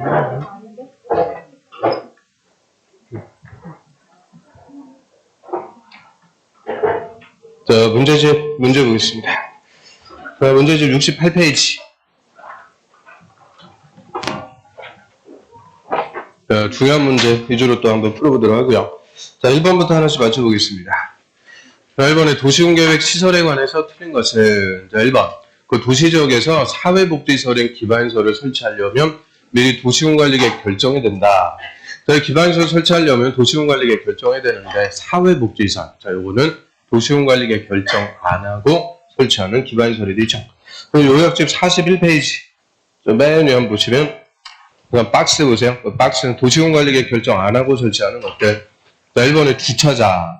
자, 문제집, 문제 보겠습니다. 자, 문제집 68페이지. 자, 중요한 문제 위주로 또 한번 풀어보도록 하고요. 자, 1번부터 하나씩 맞춰보겠습니다. 자, 1번에 도시군계획 시설에 관해서 틀린 것은, 자, 1번. 그 도시 지역에서 사회복지설행 기반시설을 설치하려면 미리 도시군관리계획 결정이 된다. 자, 이 기반시설 설치하려면 도시군관리계획 결정해야 되는데, 사회복지시설. 자, 요거는 도시군관리계획 결정 안 하고 설치하는 기반시설이 되죠. 그리고 요약집 41페이지. 맨 위에 한번 보시면, 그냥 박스 보세요. 그 박스는 도시군관리계획 결정 안 하고 설치하는 것들. 자, 1번에 주차장.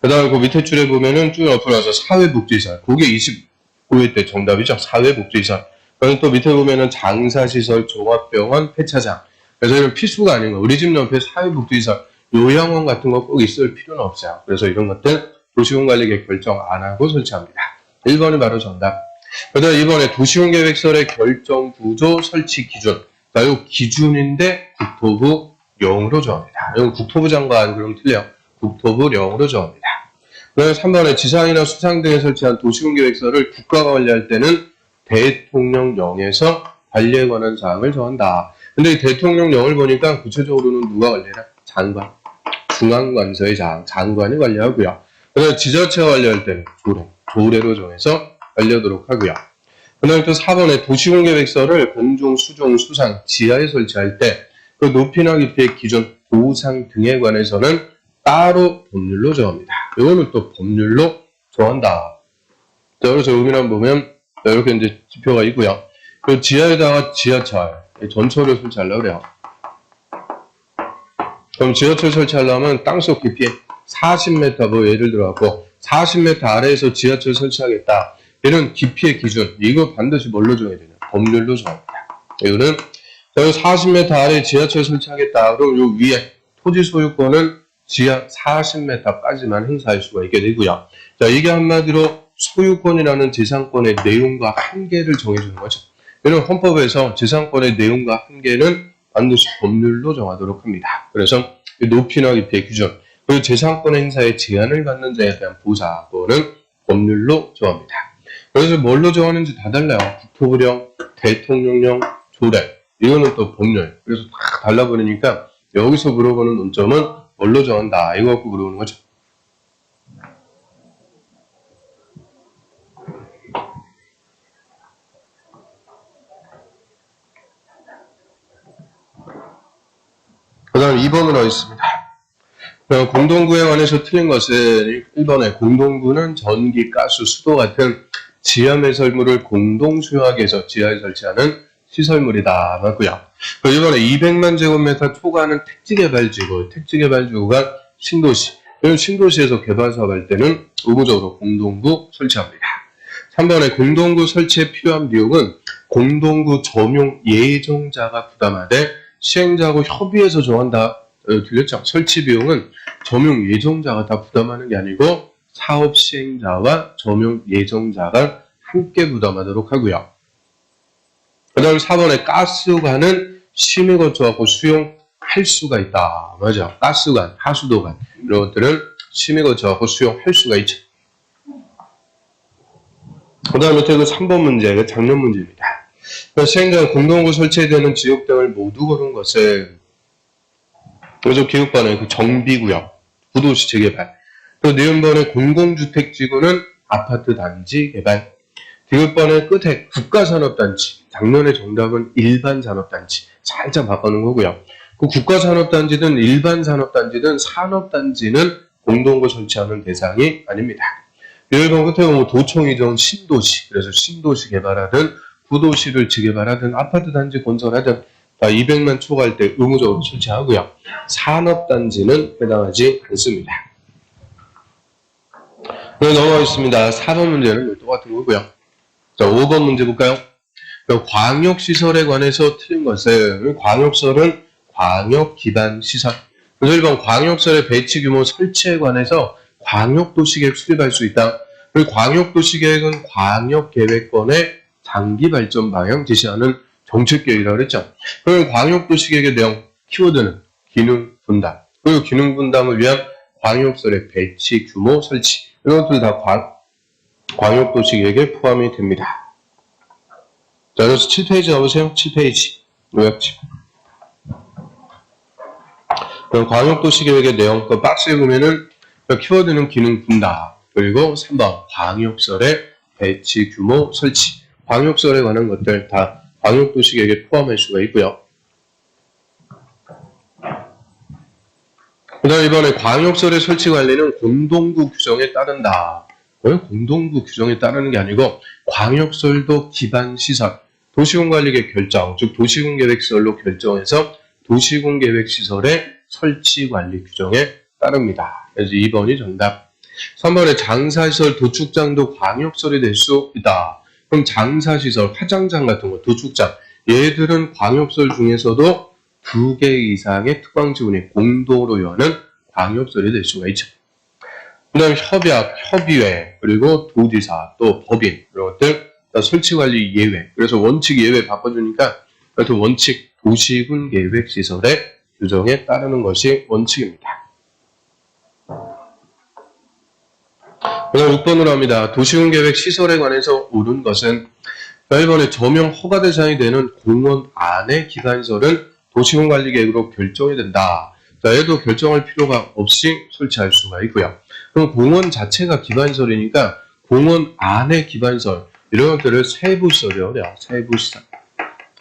그 다음에 그 밑에 줄에 보면은 쭉 옆으로 와서 사회복지시설. 그게 25회 때 정답이죠. 사회복지시설. 그리고 또 밑에 보면은 장사시설, 종합병원, 폐차장. 그래서 이런 필수가 아닌 거. 우리 집 옆에 사회복지시설, 요양원 같은 거 꼭 있을 필요는 없어요. 그래서 이런 것들 도시군관리계획 결정 안 하고 설치합니다. 1번이 바로 정답. 그 다음 2번에 도시군계획설의 결정 구조 설치 기준. 자, 이 기준인데 국토부 영으로 정합니다. 이건 국토부 장관 그럼 틀려. 국토부 영으로 정합니다. 그다음에 3번에 지상이나 수상 등에 설치한 도시군계획서를 국가가 관리할 때는 대통령령에서 관리에 관한 사항을 정한다. 근데 이 대통령령을 보니까 구체적으로는 누가 관리해라? 장관. 중앙관서의 장, 장관이 관리하고요. 그다음에 지자체가 관리할 때는 조례, 조례로 정해서 관리하도록 하고요. 그 다음에 또 4번에 도시공계획서를 공중, 수종, 수상, 지하에 설치할 때 그 높이나 깊이의 기준, 보상 등에 관해서는 따로 법률로 정합니다. 이거는 또 법률로 정한다. 자, 그래서 한번 보면 자, 이렇게 이제 지표가 있고요. 그 지하에다가 지하철, 전철을 설치하려고 그래요. 그럼 지하철 설치하려면 땅속 깊이 40m 뭐 예를 들어갖고 40m 아래에서 지하철 설치하겠다. 이런 깊이의 기준 이거 반드시 뭘로 정해야 되냐? 법률로 정합니다. 이거는 여기 40m 아래 지하철 설치하겠다. 그럼 요 위에 토지 소유권은 지하 40m까지만 행사할 수가 있게 되고요. 자 이게 한마디로 소유권이라는 재산권의 내용과 한계를 정해주는 거죠. 이런 헌법에서 재산권의 내용과 한계는 반드시 법률로 정하도록 합니다. 그래서 이 높이나 깊이의 기준 그리고 재산권 행사에 제한을 받는 자에 대한 보상권은 법률로 정합니다. 그래서 뭘로 정하는지 다 달라요. 국토부령, 대통령령, 조례. 이거는 또 법률. 그래서 다 달라버리니까 여기서 물어보는 논점은 뭘로 정한다. 이거 갖고 물어보는 거죠. 다음 2번으로 하겠습니다. 어, 공동구에 관해서 틀린 것은 1번에 공동구는 전기, 가스, 수도 같은 지하 매설물을 공동 수용하기 위해서 지하에 설치하는 시설물이다. 맞고요. 그 1번에 200만 제곱미터 초과하는 택지개발지구, 택지개발지구가 신도시. 이런 신도시에서 개발 사업할 때는 의무적으로 공동구 설치합니다. 3번에 공동구 설치에 필요한 비용은 공동구 점용 예정자가 부담하되 시행자하고 협의해서 정한다. 어, 들렸죠? 설치 비용은 점용 예정자가 다 부담하는 게 아니고 사업 시행자와 점용 예정자가 함께 부담하도록 하고요. 그 다음 4번에 가스관은 심의 거쳐하고 수용할 수가 있다. 맞아. 가스관, 하수도관 이런 것들은 심의 거쳐하고 수용할 수가 있죠. 그 다음에 밑에 그 3번 문제, 그 작년 문제입니다. 시행자가 공동구 설치되는 지역 등을 모두 고른 것은 그래서 교육반의 그 정비구역, 구도시 재개발, 또 니은번의 공공주택지구는 아파트 단지 개발, 디귿번의 끝에 국가산업단지, 작년의 정답은 일반산업단지, 살짝 바꿔놓은 거고요. 그 국가산업단지든 일반산업단지든 산업단지는 공동구 설치하는 대상이 아닙니다. 1번 끝에 보면 도청이든 신도시, 그래서 신도시 개발하든 구도시를 재개발하든 아파트 단지 건설하든 다 200만 초과할 때 의무적으로 설치하고요. 산업단지는 해당하지 않습니다. 네, 넘어가겠습니다. 4번 문제는 똑같은 거고요. 자, 5번 문제 볼까요? 광역시설에 관해서 틀린 것은 광역설은 광역 기반 시설. 그래서 1번 광역설의 배치 규모 설치에 관해서 광역도시계획 수립할 수 있다. 그리고 광역도시계획은 광역계획권의 장기 발전 방향 제시하는 정책 계획이라고 그랬죠. 그러면 광역도시계획의 내용, 키워드는 기능 분담. 그리고 기능 분담을 위한 광역설의 배치, 규모, 설치. 이런 것들 다 광, 광역도시계획에 포함이 됩니다. 자, 그래서 7페이지 가보세요. 7페이지. 요약집. 그럼 광역도시계획의 내용, 그 박스에 보면은 그 키워드는 기능 분담. 그리고 3번 광역설의 배치, 규모, 설치. 광역설에 관한 것들 다 광역도시계획에 포함할 수가 있고요. 그 다음 이번에 광역설의 설치 관리는 공동구 규정에 따른다. 왜 공동구 규정에 따르는 게 아니고 광역설도 기반 시설, 도시군관리계 결정, 즉 도시군계획설로 결정해서 도시군계획시설의 설치 관리 규정에 따릅니다. 그래서 2번이 정답. 3번에 장사시설, 도축장도 광역설이 될 수 있다. 그럼 장사시설, 화장장 같은 거, 도축장, 얘들은 광역설 중에서도 두 개 이상의 특광지원이 공동으로 여는 광역설이 될 수가 있죠. 그 다음 협약, 협의회, 그리고 도지사, 또 법인, 이런 것들, 다 설치관리 예외. 그래서 원칙 예외 바꿔주니까, 하여튼 원칙 도시군 계획 시설의 규정에 따르는 것이 원칙입니다. 그 다음 6번으로 합니다. 도시군 계획 시설에 관해서 옳은 것은 1번에 조명 허가 대상이 되는 공원 안의 기관설은 도시군 관리 계획으로 결정이 된다. 자, 얘도 결정할 필요가 없이 설치할 수가 있고요. 그럼 공원 자체가 기반설이니까 공원 안의 기반설 이런 것들을 세부설이라고 해요. 세부설.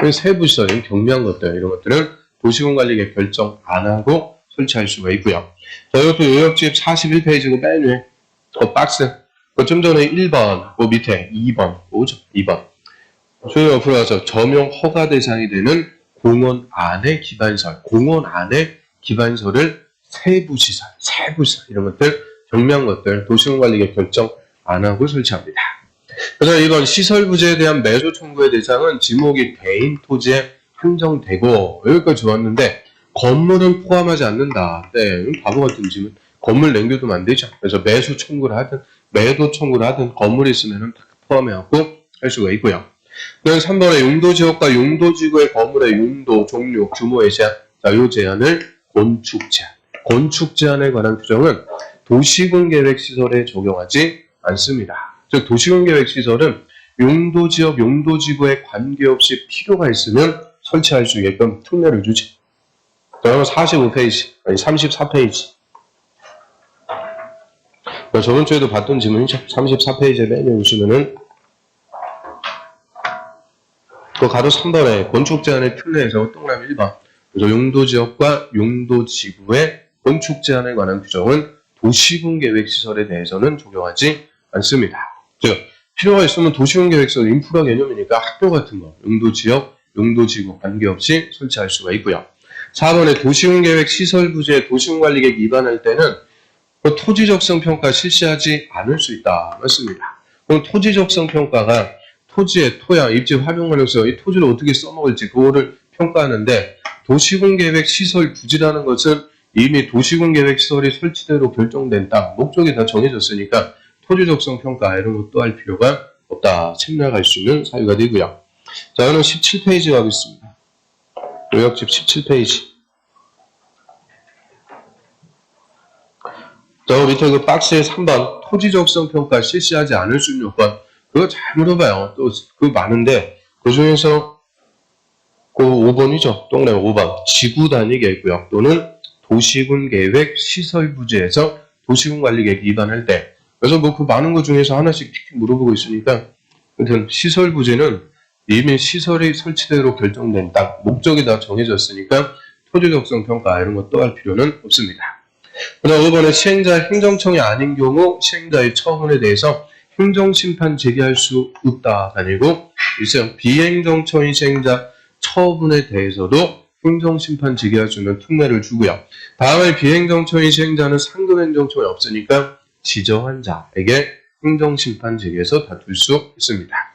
세부설인 경미한 것들 이런 것들은 도시군 관리계 결정 안 하고 설치할 수가 있고요. 자, 이것도 요역집 41페이지고 맨 위에 그 박스 그 좀 전에 1번 그 밑에 2번 오죠 2번 소위 옆으로 가서 점용 허가 대상이 되는 공원 안의 기반설 공원 안의 기반설을 세부시설 세부시설 이런 것들 경미한 것들 도시군관리계 결정 안 하고 설치합니다. 그래서 이번 시설 부지에 대한 매수 청구의 대상은 지목이 개인 토지에 한정되고 여기까지 좋았는데 건물은 포함하지 않는다. 네, 바보 같은 질문. 건물 남겨두면 안 되죠. 그래서 매수 청구를 하든 매도 청구를 하든 건물이 있으면 다 포함해갖고 할 수가 있고요. 그다음 3번에 용도지역과 용도지구의 건물의 용도, 종류, 규모의 제한. 자, 요 제한을 건축 제한. 건축 제한에 관한 규정은 도시군 계획 시설에 적용하지 않습니다. 즉 도시군 계획 시설은 용도 지역, 용도 지구에 관계없이 필요가 있으면 설치할 수 있게끔 특례를 주지. 그러면 45페이지, 아니 34페이지. 저번 주에도 봤던 질문이죠. 34페이지에 맨 보시면은 그 가로 3번에 건축 제한의 특례에서 동그라미 1번. 그래서 용도 지역과 용도 지구의 건축 제한에 관한 규정은 도시군 계획 시설에 대해서는 적용하지 않습니다. 즉 필요가 있으면 도시군 계획서 인프라 개념이니까 학교 같은 거, 용도 지역, 용도 지구 관계없이 설치할 수가 있고요. 4번에 도시군 계획 시설 부지에 도시군 관리계획 위반할 때는 그 토지 적성 평가 실시하지 않을 수 있다. 맞습니다. 그럼 토지 적성 평가가 토지의 토양, 입지 활용하면서 이 토지를 어떻게 써먹을지 그거를 평가하는데 도시군 계획 시설 부지라는 것은 이미 도시군 계획 시설이 설치대로 결정된 땅, 목적이 다 정해졌으니까 토지 적성 평가 이런 것도 할 필요가 없다. 책략할 수 있는 사유가 되고요. 자, 저는 17페이지 가겠습니다. 요약집 17페이지. 저 밑에 그 박스에 3번 토지 적성 평가 실시하지 않을 수 있는 요건 그거 잘 물어봐요. 또 그 많은데 그 중에서 그 5번이죠. 동그라미 5번 지구 단위 계획구역 또는 도시군 계획 시설 부지에서 도시군 관리 계획 위반할 때 그래서 뭐 그 많은 것 중에서 하나씩 물어보고 있으니까 아무튼 시설 부지는 이미 시설이 설치대로 결정된 땅 목적이 다 정해졌으니까 토지 적성 평가 이런 것도 할 필요는 없습니다. 그다음 5번에 시행자 행정청이 아닌 경우 시행자의 처분에 대해서 행정심판 제기할 수 없다 아니고 있어요. 비행정청인 시행자 처분에 대해서도 행정심판 제기할 수 있는 특례를 주고요. 다음에 비행정청인 시행자는 상급행정청이 없으니까 지정한 자에게 행정심판 제기해서 다툴 수 있습니다.